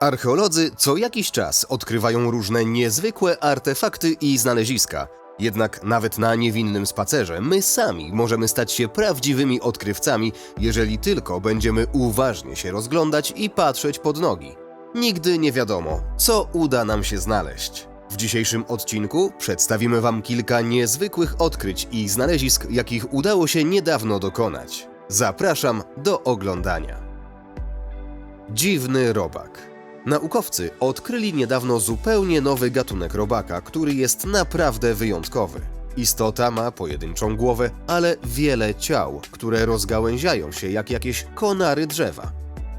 Archeolodzy co jakiś czas odkrywają różne niezwykłe artefakty i znaleziska. Jednak nawet na niewinnym spacerze my sami możemy stać się prawdziwymi odkrywcami, jeżeli tylko będziemy uważnie się rozglądać i patrzeć pod nogi. Nigdy nie wiadomo, co uda nam się znaleźć. W dzisiejszym odcinku przedstawimy Wam kilka niezwykłych odkryć i znalezisk, jakich udało się niedawno dokonać. Zapraszam do oglądania. Dziwny robak. Naukowcy odkryli niedawno zupełnie nowy gatunek robaka, który jest naprawdę wyjątkowy. Istota ma pojedynczą głowę, ale wiele ciał, które rozgałęziają się jak jakieś konary drzewa.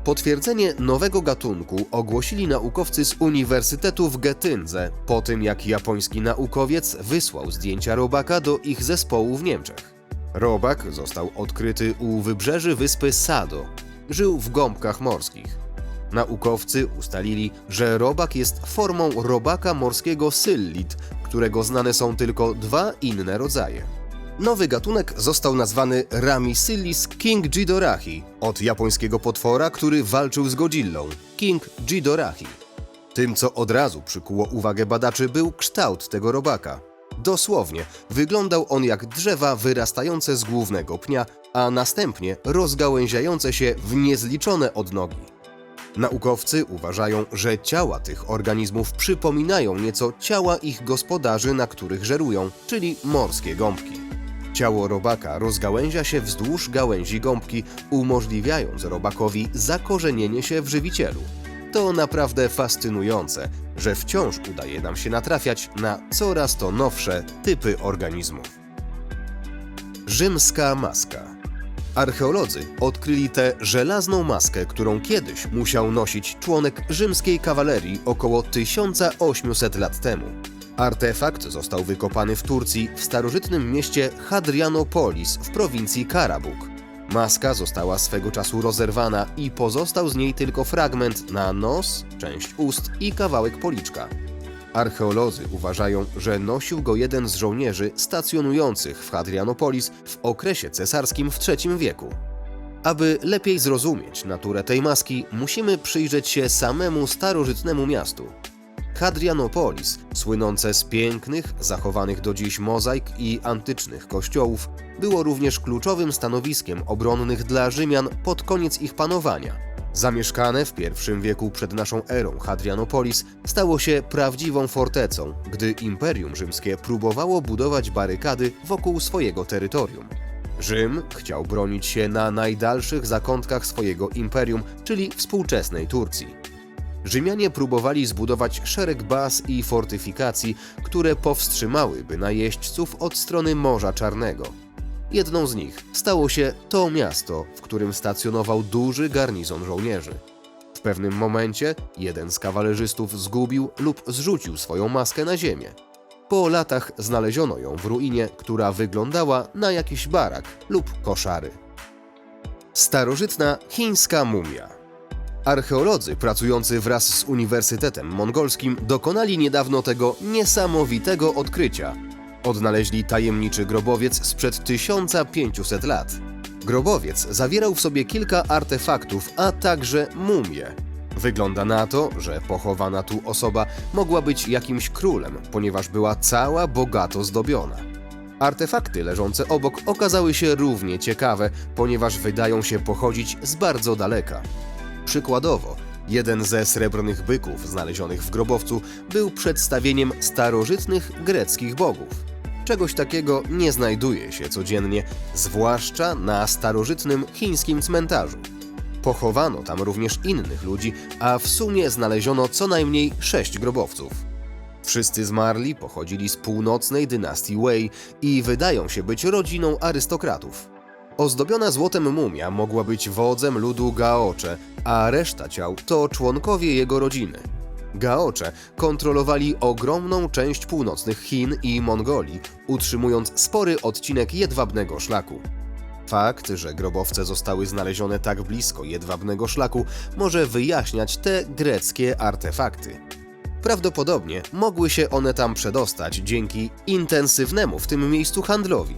Potwierdzenie nowego gatunku ogłosili naukowcy z Uniwersytetu w Getyndze po tym, jak japoński naukowiec wysłał zdjęcia robaka do ich zespołu w Niemczech. Robak został odkryty u wybrzeży wyspy Sado. Żył w gąbkach morskich. Naukowcy ustalili, że robak jest formą robaka morskiego syllit, którego znane są tylko dwa inne rodzaje. Nowy gatunek został nazwany Ramicyllis king Ghidorah od japońskiego potwora, który walczył z Godzillą King Ghidorah. Tym, co od razu przykuło uwagę badaczy, był kształt tego robaka. Dosłownie, wyglądał on jak drzewa wyrastające z głównego pnia, a następnie rozgałęziające się w niezliczone odnogi. Naukowcy uważają, że ciała tych organizmów przypominają nieco ciała ich gospodarzy, na których żerują, czyli morskie gąbki. Ciało robaka rozgałęzia się wzdłuż gałęzi gąbki, umożliwiając robakowi zakorzenienie się w żywicielu. To naprawdę fascynujące, że wciąż udaje nam się natrafiać na coraz to nowsze typy organizmów. Rzymska maska. Archeolodzy odkryli tę żelazną maskę, którą kiedyś musiał nosić członek rzymskiej kawalerii około 1800 lat temu. Artefakt został wykopany w Turcji w starożytnym mieście Hadrianopolis w prowincji Karabuk. Maska została swego czasu rozerwana i pozostał z niej tylko fragment na nos, część ust i kawałek policzka. Archeolodzy uważają, że nosił go jeden z żołnierzy stacjonujących w Hadrianopolis w okresie cesarskim w III wieku. Aby lepiej zrozumieć naturę tej maski, musimy przyjrzeć się samemu starożytnemu miastu. Hadrianopolis, słynące z pięknych, zachowanych do dziś mozaik i antycznych kościołów, było również kluczowym stanowiskiem obronnych dla Rzymian pod koniec ich panowania – Zamieszkane w I wieku przed naszą erą Hadrianopolis stało się prawdziwą fortecą, gdy Imperium Rzymskie próbowało budować barykady wokół swojego terytorium. Rzym chciał bronić się na najdalszych zakątkach swojego imperium, czyli współczesnej Turcji. Rzymianie próbowali zbudować szereg baz i fortyfikacji, które powstrzymałyby najeźdźców od strony Morza Czarnego. Jedną z nich stało się to miasto, w którym stacjonował duży garnizon żołnierzy. W pewnym momencie jeden z kawalerzystów zgubił lub zrzucił swoją maskę na ziemię. Po latach znaleziono ją w ruinie, która wyglądała na jakiś barak lub koszary. Starożytna chińska mumia. Archeolodzy pracujący wraz z Uniwersytetem Mongolskim dokonali niedawno tego niesamowitego odkrycia – Odnaleźli tajemniczy grobowiec sprzed 1500 lat. Grobowiec zawierał w sobie kilka artefaktów, a także mumie. Wygląda na to, że pochowana tu osoba mogła być jakimś królem, ponieważ była cała bogato zdobiona. Artefakty leżące obok okazały się równie ciekawe, ponieważ wydają się pochodzić z bardzo daleka. Przykładowo, jeden ze srebrnych byków znalezionych w grobowcu był przedstawieniem starożytnych greckich bogów. Czegoś takiego nie znajduje się codziennie, zwłaszcza na starożytnym chińskim cmentarzu. Pochowano tam również innych ludzi, a w sumie znaleziono co najmniej sześć grobowców. Wszyscy zmarli pochodzili z północnej dynastii Wei i wydają się być rodziną arystokratów. Ozdobiona złotem mumia mogła być wodzem ludu Gaocze, a reszta ciał to członkowie jego rodziny. Gaocze kontrolowali ogromną część północnych Chin i Mongolii, utrzymując spory odcinek jedwabnego szlaku. Fakt, że grobowce zostały znalezione tak blisko jedwabnego szlaku, może wyjaśniać te greckie artefakty. Prawdopodobnie mogły się one tam przedostać dzięki intensywnemu w tym miejscu handlowi.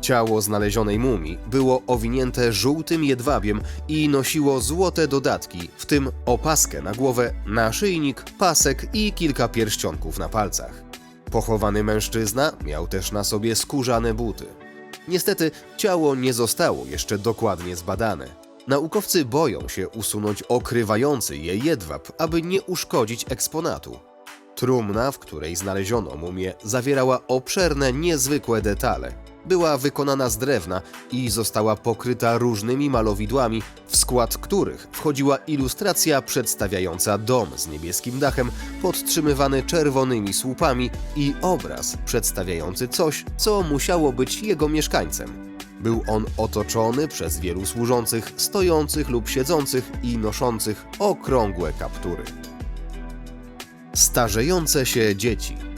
Ciało znalezionej mumii było owinięte żółtym jedwabiem i nosiło złote dodatki, w tym opaskę na głowę, naszyjnik, pasek i kilka pierścionków na palcach. Pochowany mężczyzna miał też na sobie skórzane buty. Niestety ciało nie zostało jeszcze dokładnie zbadane. Naukowcy boją się usunąć okrywający je jedwab, aby nie uszkodzić eksponatu. Trumna, w której znaleziono mumię, zawierała obszerne, niezwykłe detale. Była wykonana z drewna i została pokryta różnymi malowidłami, w skład których wchodziła ilustracja przedstawiająca dom z niebieskim dachem, podtrzymywany czerwonymi słupami i obraz przedstawiający coś, co musiało być jego mieszkańcem. Był on otoczony przez wielu służących, stojących lub siedzących i noszących okrągłe kaptury. Starzejące się dzieci.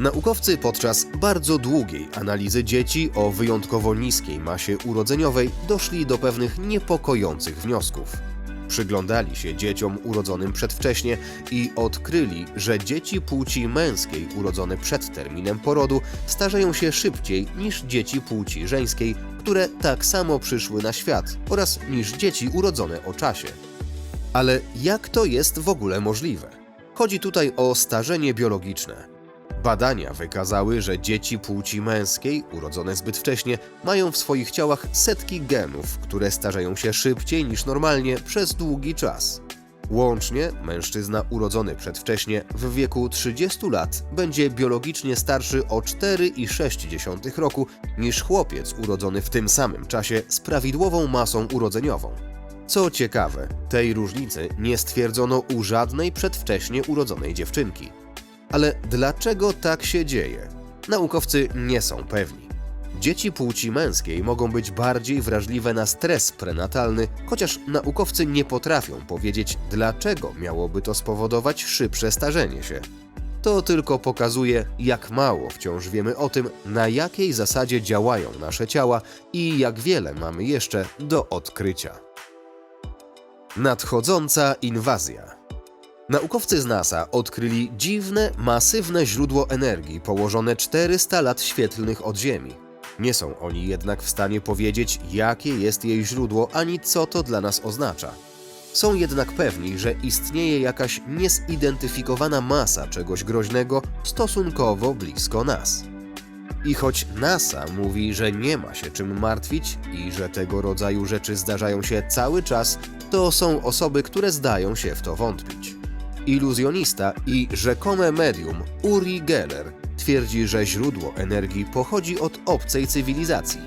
Naukowcy podczas bardzo długiej analizy dzieci o wyjątkowo niskiej masie urodzeniowej doszli do pewnych niepokojących wniosków. Przyglądali się dzieciom urodzonym przedwcześnie i odkryli, że dzieci płci męskiej urodzone przed terminem porodu starzeją się szybciej niż dzieci płci żeńskiej, które tak samo przyszły na świat, oraz niż dzieci urodzone o czasie. Ale jak to jest w ogóle możliwe? Chodzi tutaj o starzenie biologiczne. Badania wykazały, że dzieci płci męskiej, urodzone zbyt wcześnie, mają w swoich ciałach setki genów, które starzeją się szybciej niż normalnie przez długi czas. Łącznie mężczyzna urodzony przedwcześnie w wieku 30 lat będzie biologicznie starszy o 4,6 roku niż chłopiec urodzony w tym samym czasie z prawidłową masą urodzeniową. Co ciekawe, tej różnicy nie stwierdzono u żadnej przedwcześnie urodzonej dziewczynki. Ale dlaczego tak się dzieje? Naukowcy nie są pewni. Dzieci płci męskiej mogą być bardziej wrażliwe na stres prenatalny, chociaż naukowcy nie potrafią powiedzieć, dlaczego miałoby to spowodować szybsze starzenie się. To tylko pokazuje, jak mało wciąż wiemy o tym, na jakiej zasadzie działają nasze ciała i jak wiele mamy jeszcze do odkrycia. Nadchodząca inwazja. Naukowcy z NASA odkryli dziwne, masywne źródło energii położone 400 lat świetlnych od Ziemi. Nie są oni jednak w stanie powiedzieć, jakie jest jej źródło ani co to dla nas oznacza. Są jednak pewni, że istnieje jakaś niezidentyfikowana masa czegoś groźnego stosunkowo blisko nas. I choć NASA mówi, że nie ma się czym martwić i że tego rodzaju rzeczy zdarzają się cały czas, to są osoby, które zdają się w to wątpić. Iluzjonista i rzekome medium Uri Geller twierdzi, że źródło energii pochodzi od obcej cywilizacji.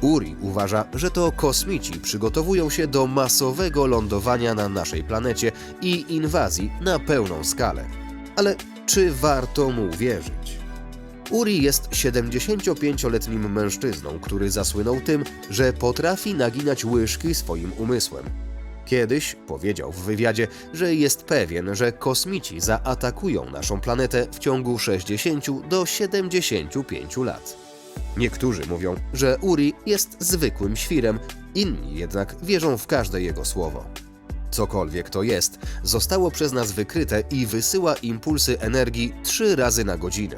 Uri uważa, że to kosmici przygotowują się do masowego lądowania na naszej planecie i inwazji na pełną skalę. Ale czy warto mu wierzyć? Uri jest 75-letnim mężczyzną, który zasłynął tym, że potrafi naginać łyżki swoim umysłem. Kiedyś powiedział w wywiadzie, że jest pewien, że kosmici zaatakują naszą planetę w ciągu 60 do 75 lat. Niektórzy mówią, że Uri jest zwykłym świrem, inni jednak wierzą w każde jego słowo. Cokolwiek to jest, zostało przez nas wykryte i wysyła impulsy energii trzy razy na godzinę.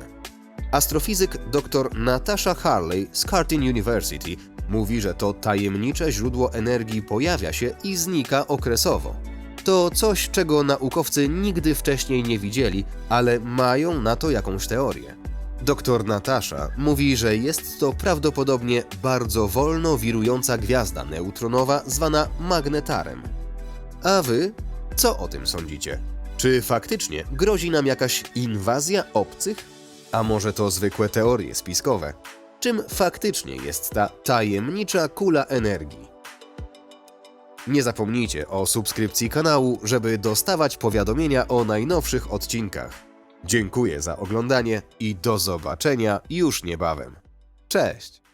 Astrofizyk dr Natasha Harley z Curtin University Mówi, że to tajemnicze źródło energii pojawia się i znika okresowo. To coś, czego naukowcy nigdy wcześniej nie widzieli, ale mają na to jakąś teorię. Doktor Natasza mówi, że jest to prawdopodobnie bardzo wolno wirująca gwiazda neutronowa zwana magnetarem. A wy co o tym sądzicie? Czy faktycznie grozi nam jakaś inwazja obcych? A może to zwykłe teorie spiskowe? Czym faktycznie jest ta tajemnicza kula energii. Nie zapomnijcie o subskrypcji kanału, żeby dostawać powiadomienia o najnowszych odcinkach. Dziękuję za oglądanie i do zobaczenia już niebawem. Cześć!